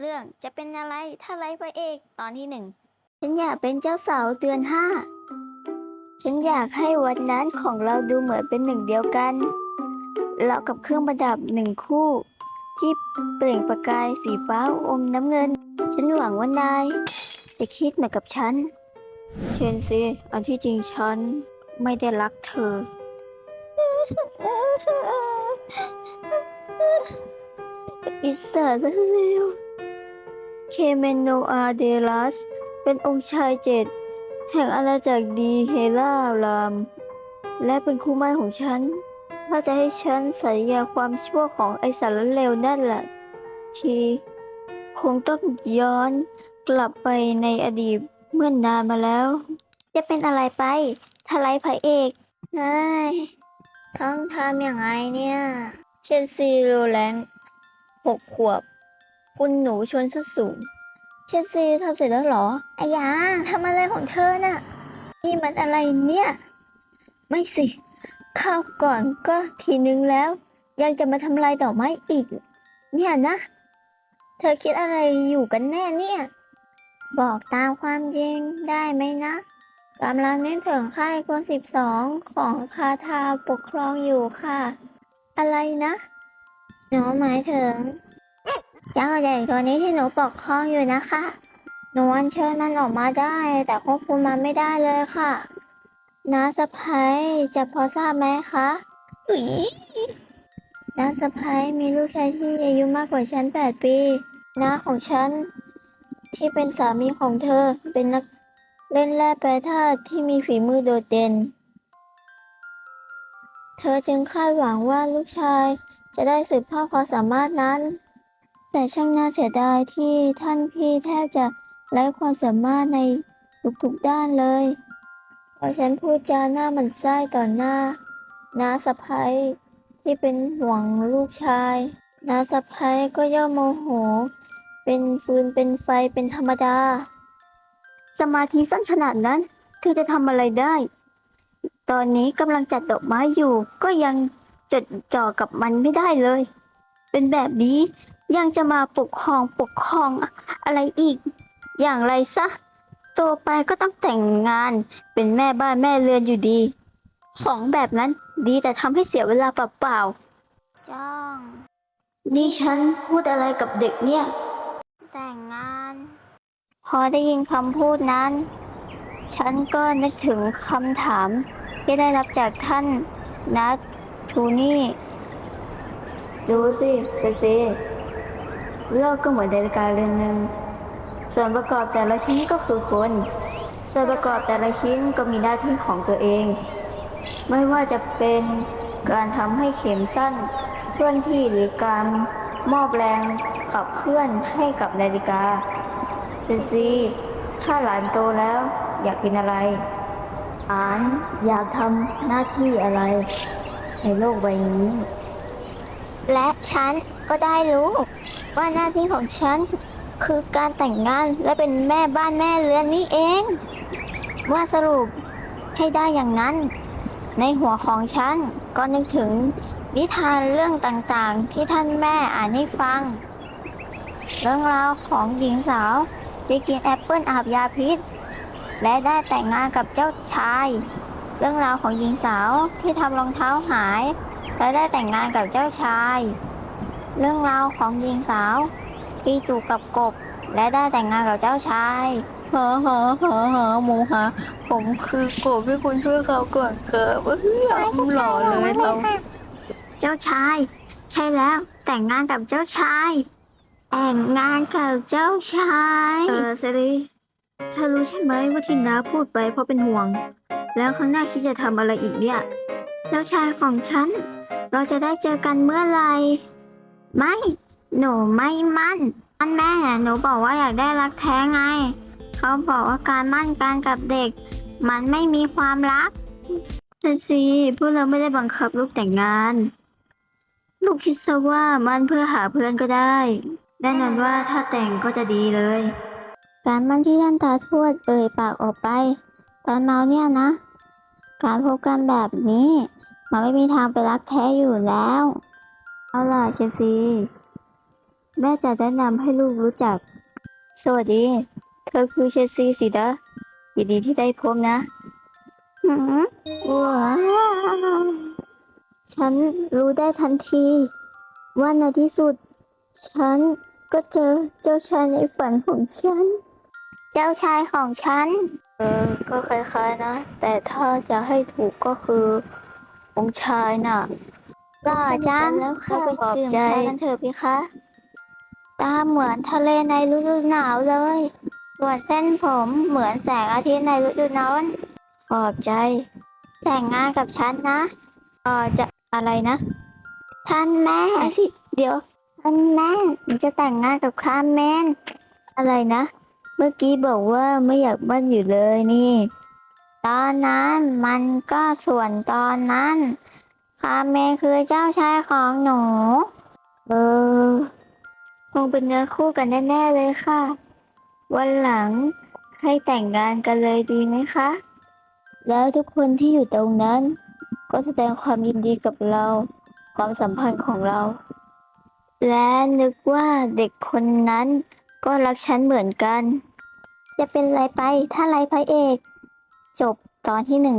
เรื่องจะเป็นอะไรถ้าไร้พระเอกตอนที่หนึ่งฉันอยากเป็นเจ้าสาวเดือนห้าฉันอยากให้วันนั้นของเราดูเหมือนเป็นหนึ่งเดียวกัน เรากับเครื่องประดับหนึ่งคู่ ที่เปล่งประกายสีฟ้าอมน้ำเงิน ฉันหวังว่านาย จะคิดเหมือนกับฉัน เชนซีอันที่จริงฉันไม่ได้รักเธอ อิสระเลว เคเมโนอาเดลัส เป็นองค์ชายเจ็ด แห่งอาณาจักรดีเฮลาราม และเป็นคู่มั่นของฉัน ถ้าจะให้ฉันสัญญาความชั่วของไอสารเลวนั่นแหละ ที่คงต้องย้อนกลับไปในอดีตเมื่อนนานมาแล้ว จะเป็นอะไรไปทลายพระเอกเฮ้ยต้องทำอย่างไรเนี่ย เชนซีโรแลงหกขวบ คุณหนูชวนสุดสูง เชนซีทำเสร็จแล้วเหรออายาทำอะไรของเธอน่ะ นี่มันอะไรเนี่ย ไม่สิข้าวก่อนก็ทีนึงแล้ว ยังจะมาทำลายดอกไม้อีก เนี่ยนะ เธอคิดอะไรอยู่กันแน่เนี่ย บอกตามความจริงได้ไหมนะกำลังนึกถึงค่ายคนสิบสองของคาทาปกครองอยู่ค่ะ อะไรนะหนูหมายถึง เจ้าใหญ่ตัวนี้ที่หนูปกครองอยู่นะคะ หนูอัญเชิญมันออกมาได้ แต่ควบคุมมันไม่ได้เลยค่ะน้าสะพ้ยจะพอทราบไหมคะอุ๊ยน้าสะพ้ยมีลูกชายที่อายุมากกว่าฉันแปดปีน้าของฉัน ที่เป็นสามีของเธอเป็นนักเล่นแร่แปรธาตุที่มีฝีมือโดดเด่น เธอจึงคาดหวังว่าลูกชายจะได้สืบทอดความสามารถนั้น แต่ช่างน่าเสียดายที่ท่านพี่แทบจะไร้ความสามารถในทุกๆด้านเลย พอฉันพูดจาหน้าหมันไส้ต่อหน้าน้าสะพ้ยที่เป็นห่วงลูกชายน้าสะพ้ยก็ย่อมโมโห เป็นฟืนเป็นไฟเป็นธรรมดา สมาธิสั้นขนาดนั้น เธอจะทำอะไรได้ ตอนนี้กำลังจัดดอกไม้อยู่ ก็ยังจดจ่อกับมันไม่ได้เลย เป็นแบบนี้ ยังจะมาปกครองปกครองอะอะไรอีก อย่างไรซะโตไปก็ต้องแต่งงานเป็นแม่บ้านแม่เรือนอยู่ดี ของแบบนั้นดีแต่ทำให้เสียเวลาเปล่าๆจ้องนี่ฉันพูดอะไรกับเด็กเนี่ย แต่งงาน พอได้ยินคำพูดนั้น ฉันก็นึกถึงคำถามที่ได้รับจากท่านนัททูนี่ ดูสิเซเซ โลกก็เหมือนนาฬิกาเรือนหนึ่ง ส่วนประกอบแต่ละชิ้นก็คือคน ส่วนประกอบแต่ละชิ้นก็มีหน้าที่ของตัวเอง ไม่ว่าจะเป็นการทำให้เข็มสั้น เคลื่อนที่หรือการมอบแรงขับเคลื่อนให้กับนาฬิกาเซซีถ้าหลานโตแล้วอยากเป็นอะไรหลานอยากทำหน้าที่อะไร ในโลกใบนี้ และฉันก็ได้รู้ ว่าหน้าที่ของฉัน คือการแต่งงานและเป็นแม่บ้านแม่เรือนนี่เอง ว่าสรุปให้ได้อย่างนั้น ในหัวของฉันก็นึกถึงนิทานเรื่องต่างๆ ที่ท่านแม่อ่านให้ฟัง เรื่องราวของหญิงสาวที่กินแอปเปิลอาบยาพิษ และได้แต่งงานกับเจ้าชาย เรื่องราวของหญิงสาวที่ทำรองเท้าหาย และได้แต่งงานกับเจ้าชาย เรื่องราวของหญิงสาว ที่จูบกับกบ และได้แต่งงานกับเจ้าชายหาหาหาหาหมูหาผมคือกบที่คุณช่วยเขาก่อนเกิดเฮ้ยหล่อเลยเราเจ้าชาย ใช่แล้วแต่งงานกับเจ้าชาย แต่งงานกับเจ้าชาย เออเซรีเธอรู้ใช่ไหมว่าที่น้าพูดไปเพราะเป็นห่วง แล้วข้างหน้าคิดจะทำอะไรอีกเนี่ย เจ้าชายของฉัน เราจะได้เจอกันเมื่อไหร่ ไม่ หนูไม่มั่น มั่นแม่ หนูบอกว่าอยากได้รักแท้ไง เขาบอกว่าการมั่นกันกับเด็ก มันไม่มีความรักนั่นสิพวกเราไม่ได้บังคับลูกแต่งงาน ลูกคิดซะว่ามันเพื่อหาเพื่อนก็ได้แน่นอนว่าถ้าแต่งก็จะดีเลย การมั่นที่ท่านตาทวดเอ่ยปากออกไป ตอนเมาเนี่ยนะ การพบกันแบบนี้ มันไม่มีทางไปรักแท้อยู่แล้ว เอาล่ะเชลซี แม่จะแนะนำให้ลูกรู้จัก สวัสดี เธอคือเชสซี่สินะยินดีที่ได้พบนะหืมว้าวฉันรู้ได้ทันที ว่าในที่สุด ฉันก็เจอเจ้าชายในฝันของฉัน เจ้าชายของฉัน เออ ก็คล้ายๆนะ แต่ถ้าจะให้ถูกก็คือ องค์ชายน่ะ หล่อจังแล้วค่ะไปดื่มชากันเถอะพี่คะตาเหมือนทะเลในฤดูหนาวเลย ส่วนเส้นผมเหมือนแสงอาทิตย์ในฤดูร้อน ขอบใจ แต่งงานกับฉันนะเออจะอะไรนะ ท่านแม่สิ เดี๋ยว ท่านแม่หนูจะแต่งงานกับคาร์เมนอะไรนะ เมื่อกี้บอกว่าไม่อยากมั่นอยู่เลยนี่ ตอนนั้นมันก็ส่วนตอนนั้น คาเมคือเจ้าชายของหนู เออ คงเป็นเนื้อคู่กันแน่ๆเลยค่ะ วันหลังให้แต่งงานกันเลยดีไหมคะ แล้วทุกคนที่อยู่ตรงนั้น ก็แสดงความยินดีกับเรา ความสัมพันธ์ของเรา และนึกว่าเด็กคนนั้นก็รักฉันเหมือนกัน จะเป็นไรไปถ้าไรพระเอก จบตอนที่หนึ่ง